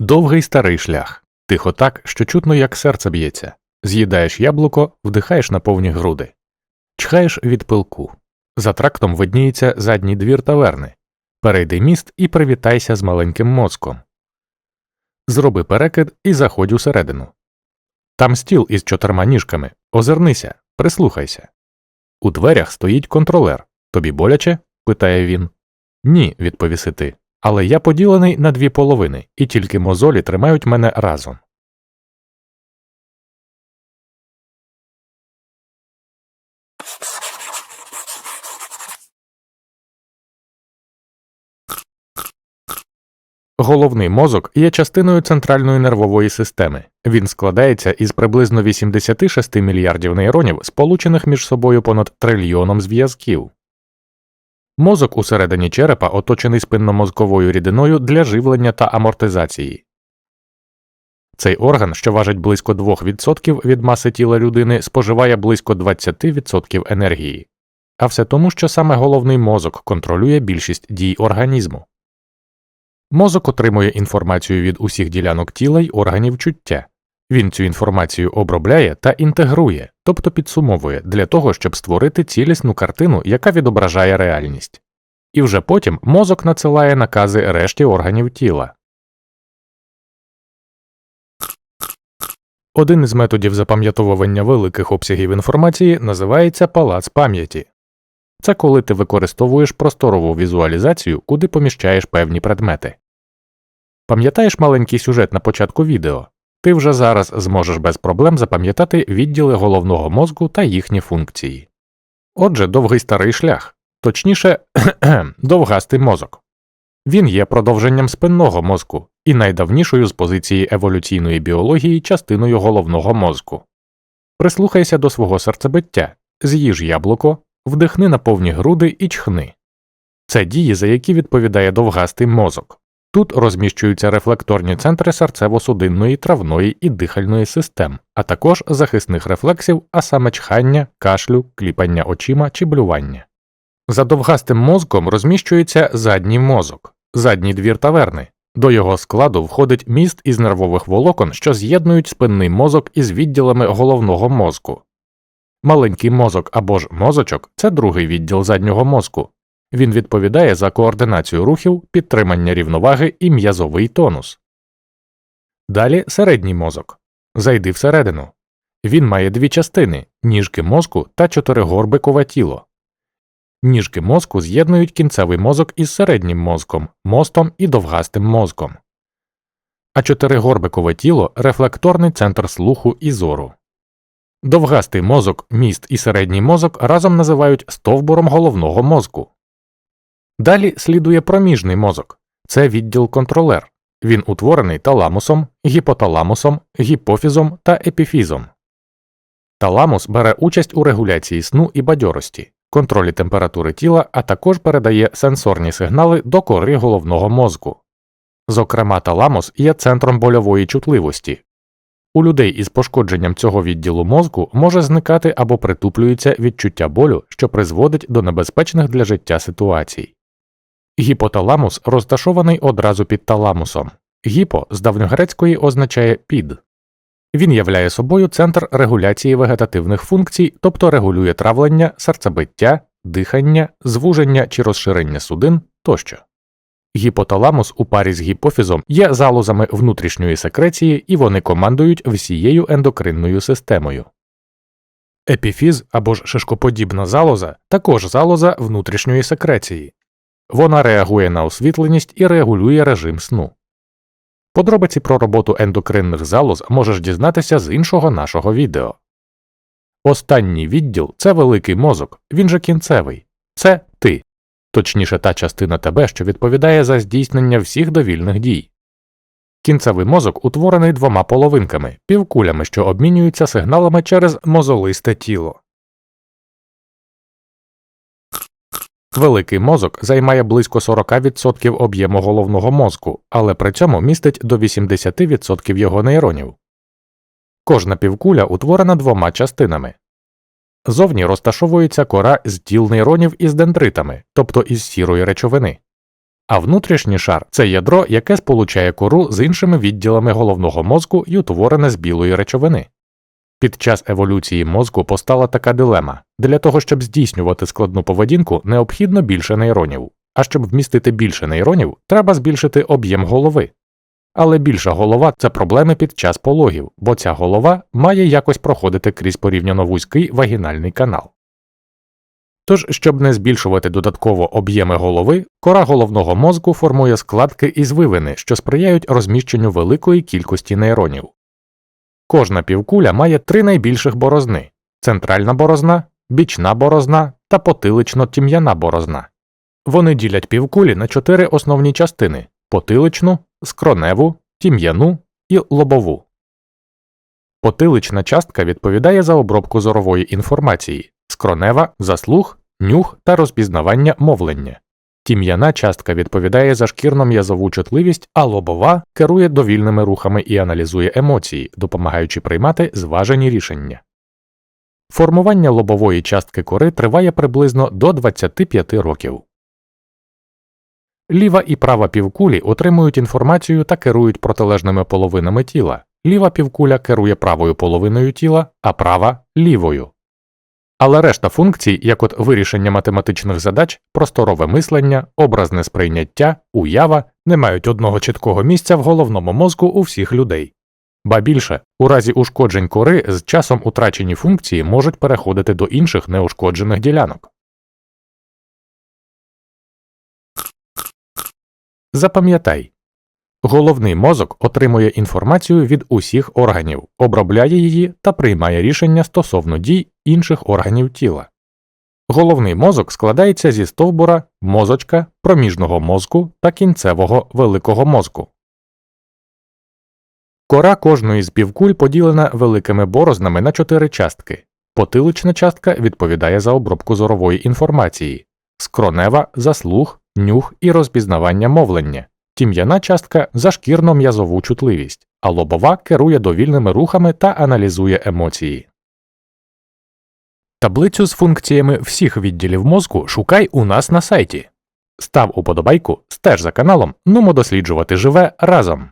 Довгий старий шлях. Тихо так, що чутно, як серце б'ється. З'їдаєш яблуко, вдихаєш на повні груди. Чхаєш від пилку. За трактом видніється задній двір таверни. Перейди міст і привітайся з маленьким мозком. Зроби перекид і заходь усередину. Там стіл із чотирма ніжками. Озирнися, прислухайся. У дверях стоїть контролер. Тобі боляче? питає він. Ні, відповіси ти. Але я поділений на дві половини, і тільки мозолі тримають мене разом. Головний мозок є частиною центральної нервової системи. Він складається із приблизно 86 мільярдів нейронів, сполучених між собою понад трильйоном зв'язків. Мозок усередині черепа оточений спинномозковою рідиною для живлення та амортизації. Цей орган, що важить близько 2% від маси тіла людини, споживає близько 20% енергії. А все тому, що саме головний мозок контролює більшість дій організму. Мозок отримує інформацію від усіх ділянок тіла й органів чуття. Він цю інформацію обробляє та інтегрує, тобто підсумовує для того, щоб створити цілісну картину, яка відображає реальність. І вже потім мозок надсилає накази решті органів тіла. Один із методів запам'ятовування великих обсягів інформації називається палац пам'яті. Це коли ти використовуєш просторову візуалізацію, куди поміщаєш певні предмети. Пам'ятаєш маленький сюжет на початку відео? Ти вже зараз зможеш без проблем запам'ятати відділи головного мозку та їхні функції. Отже, довгий старий шлях, точніше, довгастий мозок. Він є продовженням спинного мозку і найдавнішою з позиції еволюційної біології частиною головного мозку. Прислухайся до свого серцебиття, з'їж яблуко, вдихни на повні груди і чхни. Це дії, за які відповідає довгастий мозок. Тут розміщуються рефлекторні центри серцево-судинної, травної і дихальної систем, а також захисних рефлексів, а саме чхання, кашлю, кліпання очима чи блювання. За довгастим мозком розміщується задній мозок, задній двір таверни. До його складу входить міст із нервових волокон, що з'єднують спинний мозок із відділами головного мозку. Маленький мозок або ж мозочок це другий відділ заднього мозку. Він відповідає за координацію рухів, підтримання рівноваги і м'язовий тонус. Далі середній мозок. Зайди всередину. Він має дві частини ніжки мозку та чотиригорбикове тіло. Ніжки мозку з'єднують кінцевий мозок із середнім мозком, мостом і довгастим мозком. А чотиригорбикове тіло рефлекторний центр слуху і зору. Довгастий мозок, міст і середній мозок разом називають стовбуром головного мозку. Далі слідує проміжний мозок це відділ контролер. Він утворений таламусом, гіпоталамусом, гіпофізом та епіфізом. Таламус бере участь у регуляції сну і бадьорості, контролі температури тіла, а також передає сенсорні сигнали до кори головного мозку. Зокрема, таламус є центром больової чутливості. У людей із пошкодженням цього відділу мозку може зникати або притуплюється відчуття болю, що призводить до небезпечних для життя ситуацій. Гіпоталамус розташований одразу під таламусом. Гіпо з давньогрецької означає під. Він являє собою центр регуляції вегетативних функцій, тобто регулює травлення, серцебиття, дихання, звуження чи розширення судин тощо. Гіпоталамус у парі з гіпофізом є залозами внутрішньої секреції і вони командують всією ендокринною системою. Епіфіз або ж шишкоподібна залоза також залоза внутрішньої секреції. Вона реагує на освітленість і регулює режим сну. Подробиці про роботу ендокринних залоз можеш дізнатися з іншого нашого відео. Останній відділ це великий мозок, він же кінцевий, це ти, точніше та частина тебе, що відповідає за здійснення всіх довільних дій. Кінцевий мозок утворений двома половинками, півкулями, що обмінюються сигналами через мозолисте тіло. Великий мозок займає близько 40% об'єму головного мозку, але при цьому містить до 80% його нейронів. Кожна півкуля утворена двома частинами. Зовні розташовується кора з тіл нейронів із дендритами, тобто із сірої речовини. А внутрішній шар це ядро, яке сполучає кору з іншими відділами головного мозку і утворене з білої речовини. Під час еволюції мозку постала така дилема для того, щоб здійснювати складну поведінку, необхідно більше нейронів, а щоб вмістити більше нейронів, треба збільшити об'єм голови. Але більша голова це проблеми під час пологів, бо ця голова має якось проходити крізь порівняно вузький вагінальний канал. Тож, щоб не збільшувати додатково об'єми голови, кора головного мозку формує складки і звивини, що сприяють розміщенню великої кількості нейронів. Кожна півкуля має три найбільших борозни центральна борозна, бічна борозна та потилично-тім'яна борозна. Вони ділять півкулі на чотири основні частини потиличну, скроневу, тім'яну і лобову. Потилична частка відповідає за обробку зорової інформації, скронева за слух, нюх та розпізнавання мовлення. Тім'яна частка відповідає за шкірно-м'язову чутливість, а лобова керує довільними рухами і аналізує емоції, допомагаючи приймати зважені рішення. Формування лобової частки кори триває приблизно до 25 років. Ліва і права півкулі отримують інформацію та керують протилежними половинами тіла. Ліва півкуля керує правою половиною тіла, а права лівою. Але решта функцій, як от вирішення математичних задач, просторове мислення, образне сприйняття, уява, не мають одного чіткого місця в головному мозку у всіх людей. Ба більше, у разі ушкоджень кори з часом утрачені функції можуть переходити до інших неушкоджених ділянок. Запам'ятай головний мозок отримує інформацію від усіх органів, обробляє її та приймає рішення стосовно дій інших органів тіла. Головний мозок складається зі стовбура, мозочка, проміжного мозку та кінцевого великого мозку. Кора кожної з півкуль поділена великими борознами на чотири частки. Потилична частка відповідає за обробку зорової інформації, скронева за слух, нюх і розпізнавання мовлення, тім'яна частка за шкірно-м'язову чутливість, а лобова керує довільними рухами та аналізує емоції. Таблицю з функціями всіх відділів мозку шукай у нас на сайті. Став уподобайку, стеж за каналом, нумо досліджувати живе разом.